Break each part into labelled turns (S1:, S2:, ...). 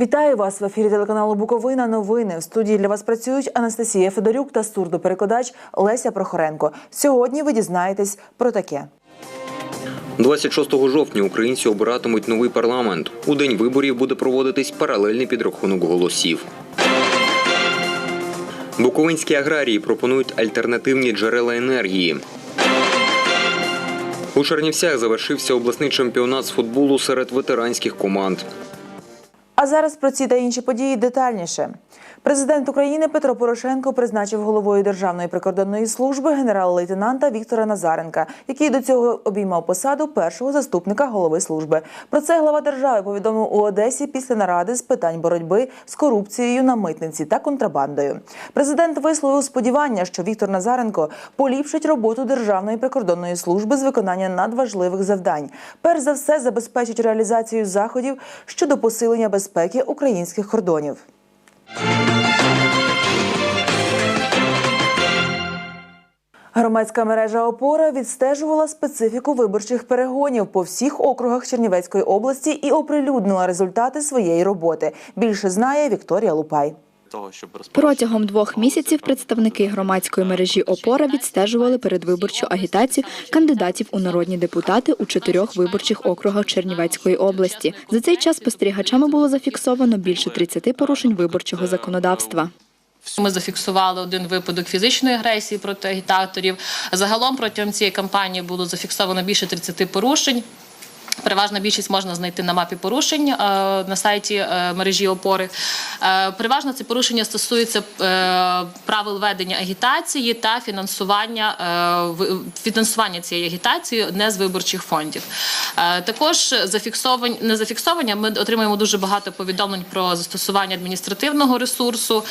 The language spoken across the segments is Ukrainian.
S1: Вітаю вас в ефірі телеканалу Буковина. Новини в студії для вас працюють Анастасія Федорюк та сурдоперекладач Леся Прохоренко. Сьогодні ви дізнаєтесь про таке.
S2: 26 жовтня українці обиратимуть новий парламент. У день виборів буде проводитись паралельний підрахунок голосів. Буковинські аграрії пропонують альтернативні джерела енергії. У Чернівцях завершився обласний чемпіонат з футболу серед ветеранських команд.
S1: А зараз про ці та інші події детальніше. Президент України Петро Порошенко призначив головою Державної прикордонної служби генерал-лейтенанта Віктора Назаренка, який до цього обіймав посаду першого заступника голови служби. Про це глава держави повідомив у Одесі після наради з питань боротьби з корупцією на митниці та контрабандою. Президент висловив сподівання, що Віктор Назаренко поліпшить роботу Державної прикордонної служби з виконання надважливих завдань. Перш за все, забезпечить реалізацію заходів щодо посилення безпеки українських кордонів. Громадська мережа Опора відстежувала специфіку виборчих перегонів по всіх округах Чернівецької області і оприлюднила результати своєї роботи. Більше знає Вікторія Лупай.
S3: Того, щоб.
S4: Протягом двох місяців представники громадської мережі ОПОРА відстежували передвиборчу агітацію кандидатів у народні депутати у чотирьох виборчих округах Чернівецької області. За цей час спостерігачами було зафіксовано більше 30 порушень виборчого законодавства.
S5: Ми зафіксували один випадок фізичної агресії проти агітаторів. Загалом протягом цієї кампанії було зафіксовано більше 30 порушень. Переважна більшість можна знайти на мапі порушень е, на сайті е, мережі опори. Е, Переважно це порушення стосується правил ведення агітації та фінансування, фінансування цієї агітації не з виборчих фондів. Також зафіксовані не зафіксовані. Ми отримуємо дуже багато повідомлень про застосування адміністративного ресурсу.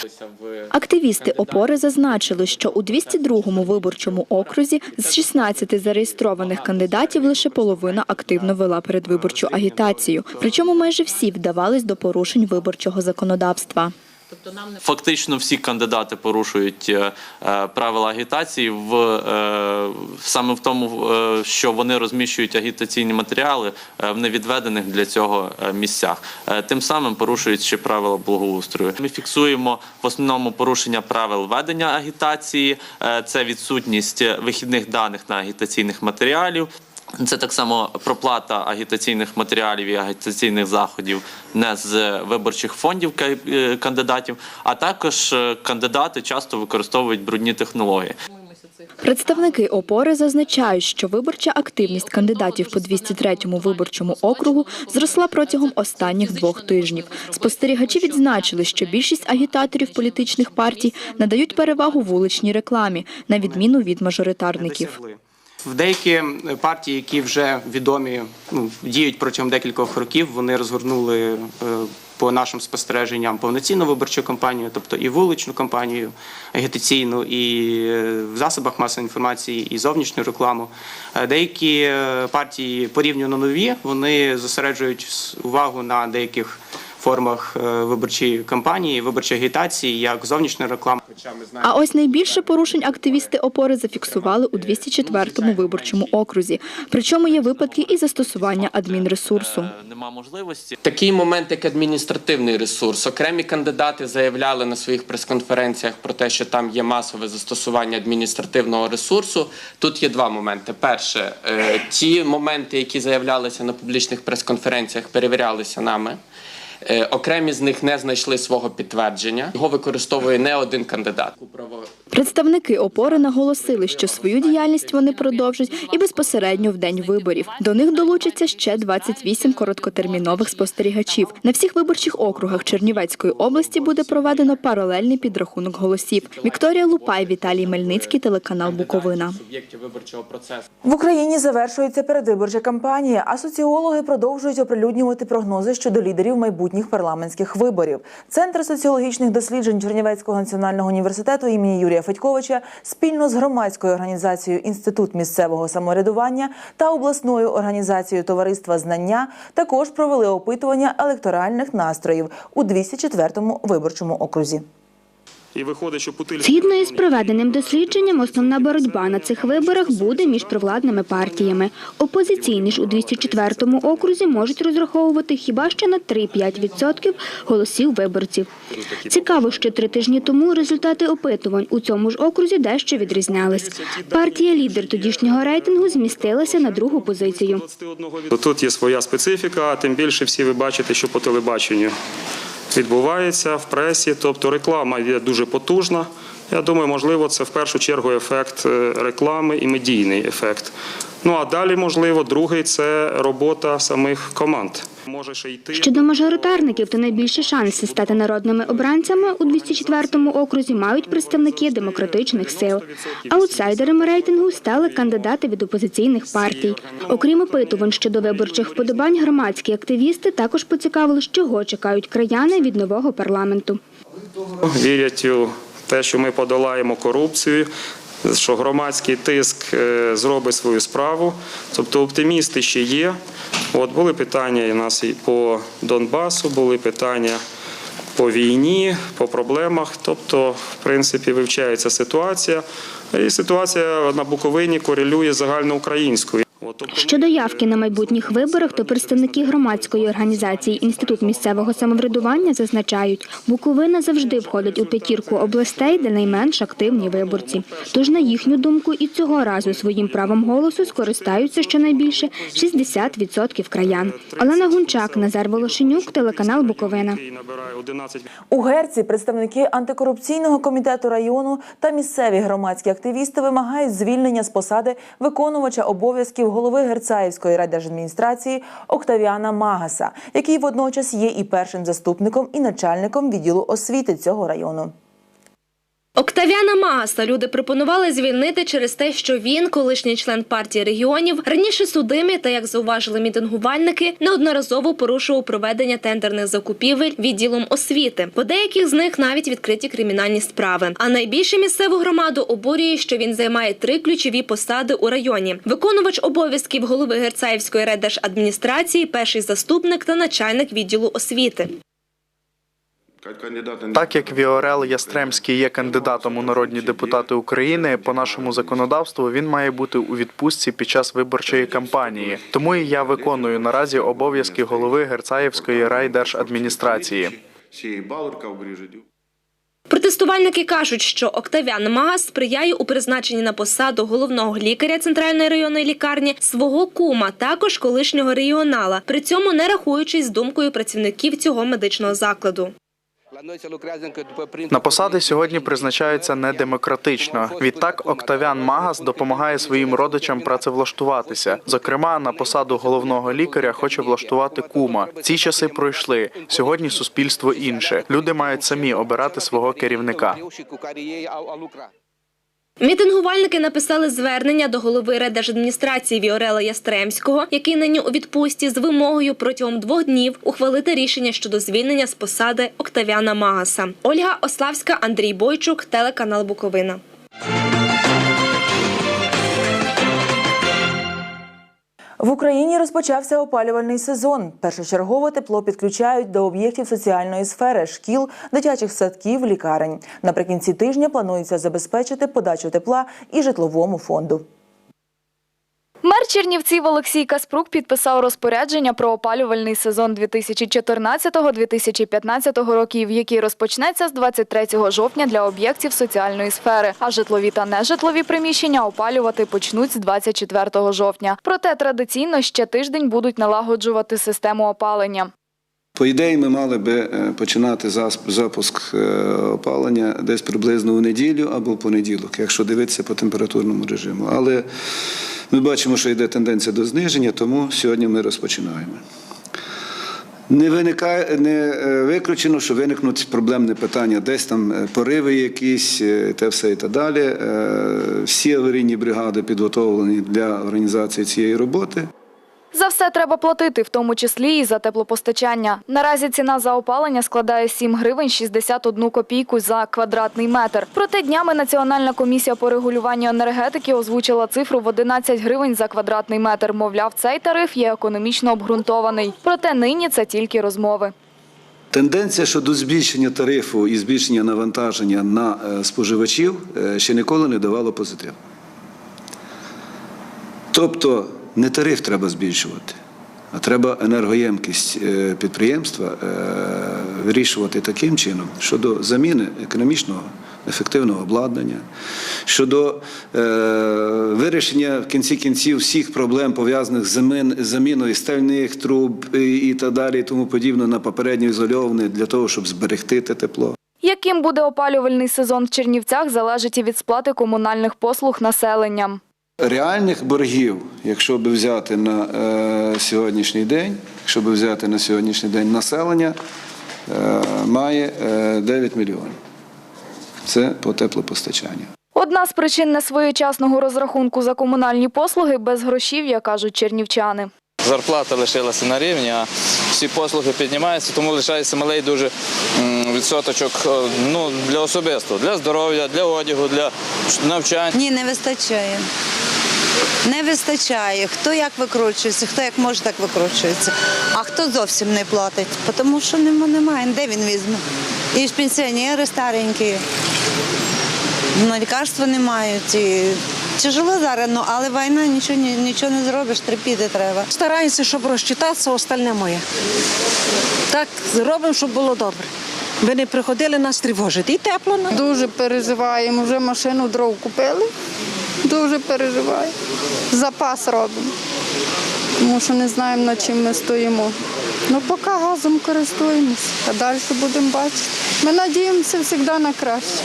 S4: Активісти опори зазначили, що у 202-му виборчому окрузі з 16 зареєстрованих кандидатів лише половина активно вела передвиборчу агітацію. Причому майже всі вдавались до порушень виборчого законодавства.
S5: Тобто нам
S3: Фактично всі кандидати порушують е, е, правила агітації в е, саме в тому, що вони розміщують агітаційні матеріали в невідведених для цього місцях. Тим самим порушують ще правила благоустрою. Ми фіксуємо в основному порушення правил ведення агітації, це відсутність вихідних даних на агітаційних матеріалів. Це так само проплата агітаційних матеріалів і агітаційних заходів не з виборчих фондів е, кандидатів, а також е, кандидати часто використовують брудні технології.
S4: Представники опори зазначають, що виборча активність кандидатів по 203-му виборчому округу зросла протягом останніх двох тижнів. Спостерігачі відзначили, що більшість агітаторів політичних партій надають перевагу вуличній рекламі, на відміну від мажоритарників.
S6: В деякі партії, які вже відомі, ну, діють протягом декількох років, вони розгорнули е, по нашим спостереженням повноцінну виборчу кампанію, тобто і вуличну кампанію агітаційну, і е, в засобах масової інформації, і зовнішню рекламу. Е, Деякі партії порівняно нові, вони зосереджують увагу на деяких формах е, виборчої кампанії, виборчої агітації, як зовнішня реклама. Хоча ми знаємо.
S4: А ось найбільше порушень активісти опори зафіксували у 204-му виборчому окрузі. Причому є випадки і застосування адмінресурсу.
S3: Е, Нема можливості.
S7: Такий момент, як адміністративний ресурс. Окремі кандидати заявляли на своїх прес-конференціях про те, що там є масове застосування адміністративного ресурсу. Тут є два моменти. Перше, е, ті моменти, які заявлялися на публічних прес-конференціях, перевірялися нами. Е, Окремі з них не знайшли свого підтвердження. Його використовує не один кандидат.
S4: Представники опори наголосили, що свою діяльність вони продовжать і безпосередньо в день виборів. До них долучиться ще 28 короткотермінових спостерігачів. На всіх виборчих округах Чернівецької області буде проведено паралельний підрахунок голосів. Вікторія Лупай, Віталій Мельницький, телеканал Буковина.
S7: Суб'єктів виборчого процесу.
S1: В Україні завершується передвиборча кампанія, а соціологи продовжують оприлюднювати прогнози щодо лідерів майбутніх парламентських виборів. Центр соціологічних досліджень Чернівецького національного університету імені Юрія Федьковича спільно з громадською організацією Інститут місцевого самоврядування та обласною організацією Товариства знання також провели опитування електоральних настроїв у 204-му виборчому окрузі.
S8: І виходить, що Путильський
S9: Згідно із проведеним дослідженням, основна боротьба на цих виборах буде між провладними партіями. Опозиційні ж у 204-му окрузі можуть розраховувати хіба що на 3-5% голосів виборців. Цікаво, що три тижні тому результати опитувань у цьому ж окрузі дещо відрізнялись. Партія лідер тодішнього рейтингу змістилася на другу позицію.
S8: 21%. Тут є своя специфіка, а тим більше всі ви бачите, що по телебаченню відбувається в пресі. Тобто реклама є дуже потужна. Я думаю, можливо, це в першу чергу ефект е, реклами і медійний ефект. Ну а далі, можливо, другий це робота самих команд. Може ще йти
S9: Щодо мажоритарників, то найбільші шанси стати народними обранцями у 204-му окрузі мають представники демократичних сил. Аутсайдерами рейтингу стали кандидати від опозиційних партій. Окрім опитувань щодо виборчих вподобань, громадські активісти також поцікавили, чого чекають краяни від нового парламенту.
S8: вірять у те, що ми подолаємо корупцію, що громадський тиск е, зробить свою справу. Тобто оптимісти ще є. От були питання і нас і по Донбасу, були питання по війні, по проблемах. Тобто, в принципі, вивчається ситуація. І ситуація на Буковині корелює загальноукраїнською. Тобто,
S9: Щодо явки на майбутніх виборах, то представники громадської організації Інститут місцевого самоврядування зазначають, Буковина завжди входить у п'ятірку областей, де найменш активні виборці. Тож, на їхню думку, і цього разу своїм правом голосу скористаються щонайбільше 60% краян. Олена Гунчак, Назар Волошенюк, телеканал Буковина.
S8: набирає 11
S1: У Герці представники антикорупційного комітету району та місцеві громадські активісти вимагають звільнення з посади виконувача обов'язків голови Герцаївської райдержадміністрації Октавіана Магаса, який водночас є і першим заступником і начальником відділу освіти цього району.
S10: Октавіана Магаса люди пропонували звільнити через те, що він, колишній член партії регіонів, раніше судимий та, як зауважили мітингувальники, неодноразово порушував проведення тендерних закупівель відділом освіти. По деяких з них навіть відкриті кримінальні справи. А найбільше місцеву громаду обурює, що він займає три ключові посади у районі: виконувач обов'язків голови Герцаївської райдержадміністрації, перший заступник та начальник відділу освіти.
S11: Так як Віорел Ястремський є кандидатом у народні депутати України, по нашому законодавству він має бути у відпустці під час виборчої кампанії. Тому і я виконую наразі обов'язки голови Герцаївської райдержадміністрації.
S10: Протестувальники кажуть, що Октавіан Магас сприяє у призначенні на посаду головного лікаря центральної районної лікарні свого кума, також колишнього регіонала, при цьому не рахуючись з думкою працівників цього медичного закладу.
S11: На посади сьогодні призначаються недемократично. Відтак Октавіан Магас допомагає своїм родичам працевлаштуватися. Зокрема, на посаду головного лікаря хоче влаштувати кума. Ці часи пройшли. Сьогодні суспільство інше. Люди мають самі обирати свого керівника.
S10: Мітингувальники написали звернення до голови райдержадміністрації Віорела Ястремського, який нині у відпустці, з вимогою протягом двох днів ухвалити рішення щодо звільнення з посади Октавіана Магаса. Ольга Ославська, Андрій Бойчук, телеканал Буковина.
S1: В Україні розпочався опалювальний сезон. Першочергово тепло підключають до об'єктів соціальної сфери, шкіл, дитячих садків, лікарень. Наприкінці тижня планується забезпечити подачу тепла і житловому фонду.
S12: Чернівців Олексій Каспрук підписав розпорядження про опалювальний сезон 2014-2015 років, який розпочнеться з 23 жовтня для об'єктів соціальної сфери. А житлові та нежитлові приміщення опалювати почнуть з 24 жовтня. Проте традиційно ще тиждень будуть налагоджувати систему опалення.
S13: По ідеї, ми мали би е, починати запуск е, опалення десь приблизно у неділю або в понеділок, якщо дивитися по температурному режиму. Але ми бачимо, що йде тенденція до зниження, тому сьогодні ми розпочинаємо. Не виникає, не е, виключено, що виникнуть проблемне питання, десь там е, пориви якісь, е, те все і так далі. Всі аварійні бригади підготовлені для організації цієї роботи.
S12: За все треба платити, в тому числі і за теплопостачання. Наразі ціна за опалення складає 7 гривень 61 копійку за квадратний метр. Проте днями Національна комісія по регулюванню енергетики озвучила цифру в 11 гривень за квадратний метр. Мовляв, цей тариф є економічно обґрунтований. Проте нині це тільки розмови.
S13: Тенденція щодо збільшення тарифу і збільшення навантаження на е, споживачів е, ще ніколи не давало позитиву. Тобто не тариф треба збільшувати, а треба енергоємкість е, підприємства е, вирішувати таким чином щодо заміни економічного ефективного обладнання, щодо е, вирішення в кінці кінців всіх проблем, пов'язаних з замін- заміною стальних труб і, і так далі, і тому подібне на попередньо ізольоване для того, щоб зберегти те тепло.
S12: Яким буде опалювальний сезон в Чернівцях, залежить і від сплати комунальних послуг населенням.
S13: Реальних боргів, якщо би взяти на е, сьогоднішній день, якщо би взяти на сьогоднішній день населення, е, має е, 9 мільйонів. Це по теплопостачанню.
S12: Одна з причин несвоєчасного розрахунку за комунальні послуги без безгрошів'я, кажуть чернівчани.
S14: Зарплата лишилася на рівні, а всі послуги піднімаються, тому лишається малий дуже відсоточок е, ну, для особистого, для здоров'я, для одягу, для навчання.
S15: Ні, не вистачає. Не вистачає. Хто як викручується, хто як може, так викручується. А хто зовсім не платить, тому що нема, немає. Де він візьме? І ж пенсіонери старенькі, ну, лікарства не мають. І... Тяжело зараз, ну, але війна нічого, нічого не зробиш, терпіти треба.
S16: Стараємося, щоб розчитатися, остальне моє. Так робимо, щоб було добре. Ви не приходили нас тривожити. І тепло нам.
S17: Дуже переживаємо. Вже машину дров купили. Дуже переживаємо. Запас робимо. Тому що не знаємо, над чим ми стоїмо. Ну, поки газом користуємося, а далі будемо бачити. Ми надіємося завжди на краще.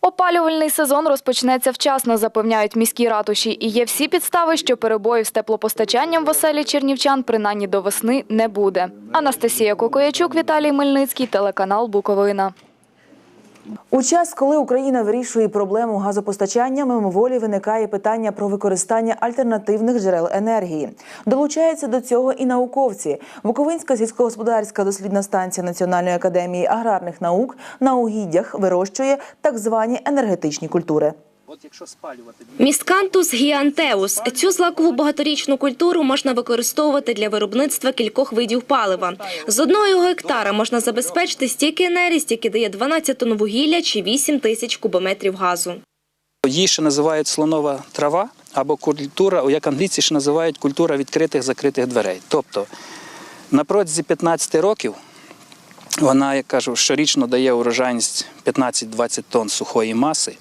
S12: Опалювальний сезон розпочнеться вчасно, запевняють міські ратуші, і є всі підстави, що перебоїв з теплопостачанням в оселі чернівчан принаймні до весни не буде. Анастасія Кокоячук, Віталій Мельницький, телеканал Буковина.
S1: У час, коли Україна вирішує проблему газопостачання, мимоволі виникає питання про використання альтернативних джерел енергії. Долучаються до цього і науковці. Буковинська сільськогосподарська дослідна станція Національної академії аграрних наук на угіддях вирощує так звані енергетичні культури.
S10: Міскантус гіантеус. Цю злакову багаторічну культуру можна використовувати для виробництва кількох видів палива. З одного його гектара можна забезпечити стільки енергії, стільки дає 12 тонн вугілля чи 8 тисяч кубометрів газу.
S18: Її ще називають слонова трава або культура, як англійці ще називають культура відкритих закритих дверей. Тобто на протязі 15 років вона, як кажу, щорічно дає урожайність 15-20 тонн сухої маси,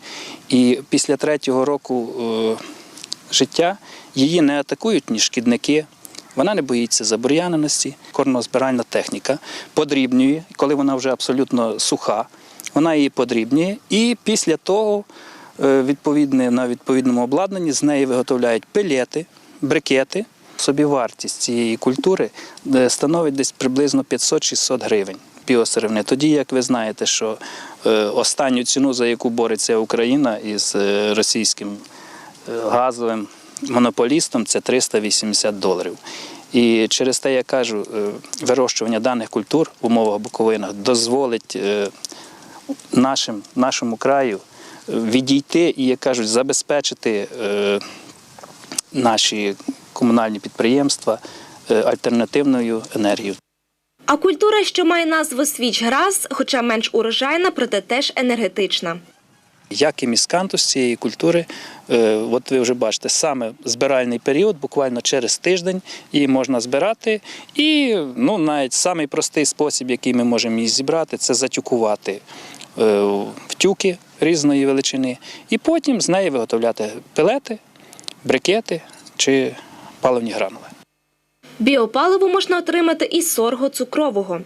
S18: і після третього року е, життя її не атакують ні шкідники. Вона не боїться забур'яненості, корнозбиральна техніка подрібнює, коли вона вже абсолютно суха, вона її подрібнює, і після того е, відповідне, на відповідному обладнанні з неї виготовляють пелети, брикети. Собівартість цієї культури е, становить десь приблизно 500-600 гривень біосировини. Тоді, як ви знаєте, що е, останню ціну, за яку бореться Україна із е, російським е, газовим монополістом, це 380 доларів. І через те, я кажу, вирощування даних культур в умовах Буковина дозволить нашим, нашому краю відійти і, як кажуть, забезпечити наші комунальні підприємства альтернативною енергією.
S10: А культура, що має назву свіч-грас, хоча менш урожайна, проте теж енергетична.
S18: Як і міскантус цієї культури, е, от ви вже бачите, саме збиральний період, буквально через тиждень її можна збирати. І ну, навіть самий простий спосіб, який ми можемо її зібрати, це затюкувати е, в тюки різної величини, і потім з неї виготовляти пелети, брикети чи паливні гранули.
S10: Біопаливо можна отримати із сорго цукрового.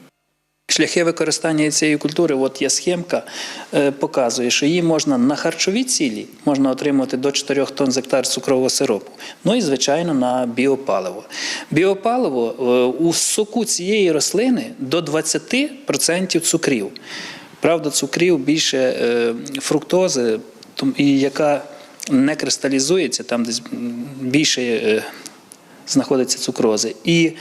S18: Шляхи використання цієї культури, от є схемка, е, показує, що її можна на харчові цілі можна отримати до 4 тонн з гектар цукрового сиропу. Ну і звичайно на біопаливо. Біопаливо е, у соку цієї рослини до 20% цукрів. Правда, цукрів більше е, фруктози, яка не кристалізується, там десь більше знаходиться цукрози. І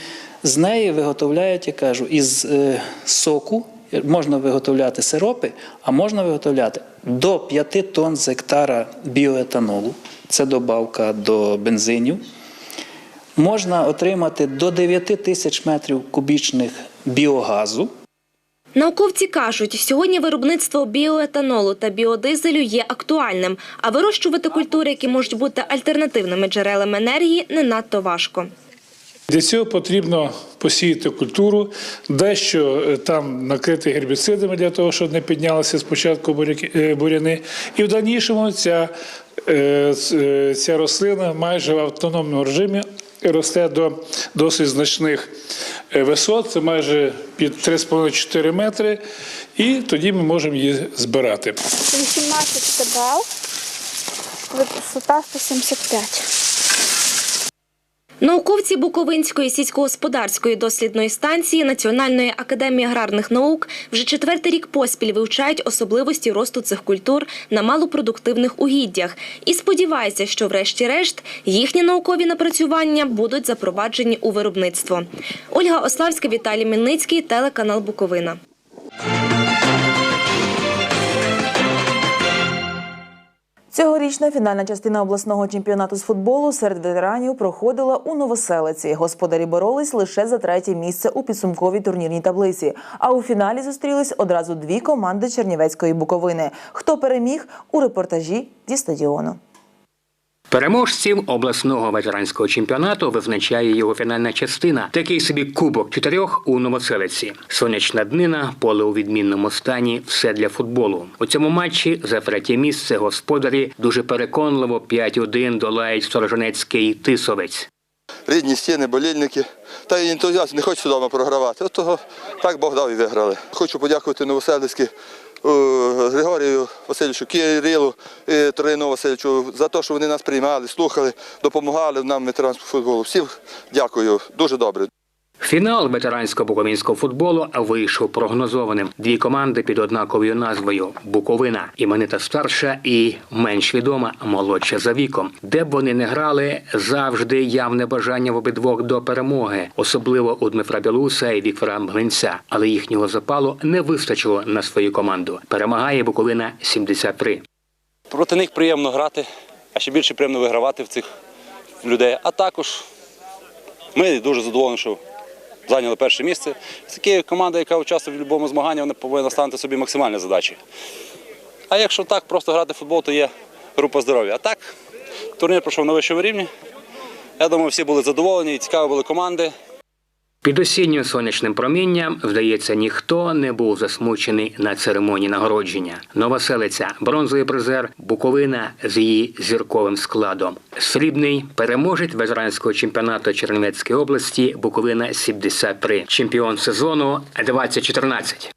S18: з неї виготовляють, я кажу, із е, соку можна виготовляти сиропи, а можна виготовляти до 5 тонн з гектара біоетанолу. Це добавка до бензинів. Можна отримати до 9 тисяч метрів кубічних біогазу.
S10: Науковці кажуть, сьогодні виробництво біоетанолу та біодизелю є актуальним, а вирощувати культури, які можуть бути альтернативними джерелами енергії, не надто важко.
S19: Для цього потрібно посіяти культуру, дещо е, там накрити гербіцидами для того, щоб не піднялися спочатку е, буряни. І в дальнішому ця, е, ця рослина майже в автономному режимі росте до досить значних е, висот, це майже під 3,5-4 метри, і тоді ми можемо її збирати.
S20: 18 бал, висота 175.
S10: Науковці Буковинської сільськогосподарської дослідної станції Національної академії аграрних наук вже четвертий рік поспіль вивчають особливості росту цих культур на малопродуктивних угіддях і сподіваються, що, врешті-решт, їхні наукові напрацювання будуть запроваджені у виробництво. Ольга Ославська, Віталій Мельницький, телеканал Буковина.
S1: Цьогорічна фінальна частина обласного чемпіонату з футболу серед ветеранів проходила у Новоселиці. Господарі боролись лише за третє місце у підсумковій турнірній таблиці. А у фіналі зустрілись одразу дві команди Чернівецької Буковини. Хто переміг у репортажі зі стадіону.
S21: Переможців обласного ветеранського чемпіонату визначає його фінальна частина. Такий собі кубок чотирьох у Новоселиці. Сонячна днина, поле у відмінному стані, все для футболу. У цьому матчі за третє місце господарі дуже переконливо 5-1 долають Сторожинецький тисовець.
S22: рідні стіни, болільники. Та й ентузіаст не хоче вдома програвати. От того так Бог дав і виграли. Хочу подякувати Новоселицьки е, Григорію Васильовичу Кирилу і Троїну Васильовичу за те, що вони нас приймали, слухали, допомагали нам ветеранському футболу. Всім дякую, дуже добре.
S21: Фінал ветеранського буковинського футболу вийшов прогнозованим. Дві команди під однаковою назвою Буковина, іменита старша і менш відома, молодша за віком. Де б вони не грали, завжди явне бажання в обидвох до перемоги, особливо у Дмитра Білуса і Віктора Мглинця. Але їхнього запалу не вистачило на свою команду. Перемагає Буковина 73.
S23: Проти них приємно грати, а ще більше приємно вигравати в цих людей. А також ми дуже задоволені, що зайняли перше місце. Це така команда, яка участвує в будь-якому змаганні, вона повинна ставити собі максимальні задачі. А якщо так, просто грати в футбол, то є група здоров'я. А так, турнір пройшов на вищому рівні. Я думаю, всі були задоволені, цікаві були команди.
S21: Під осінньо сонячним промінням, здається, ніхто не був засмучений на церемонії нагородження. Новоселиця, бронзовий призер, Буковина з її зірковим складом. Срібний переможець ветеранського чемпіонату Чернівецької області Буковина 73, чемпіон сезону 2014.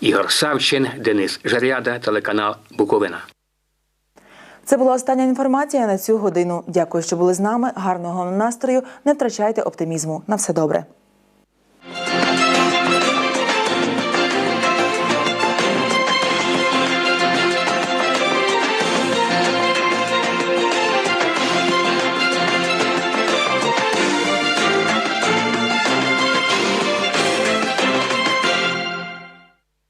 S21: Ігор Савчин, Денис Жаряда, телеканал Буковина.
S1: Це була остання інформація на цю годину. Дякую, що були з нами. Гарного настрою. Не втрачайте оптимізму. На все добре.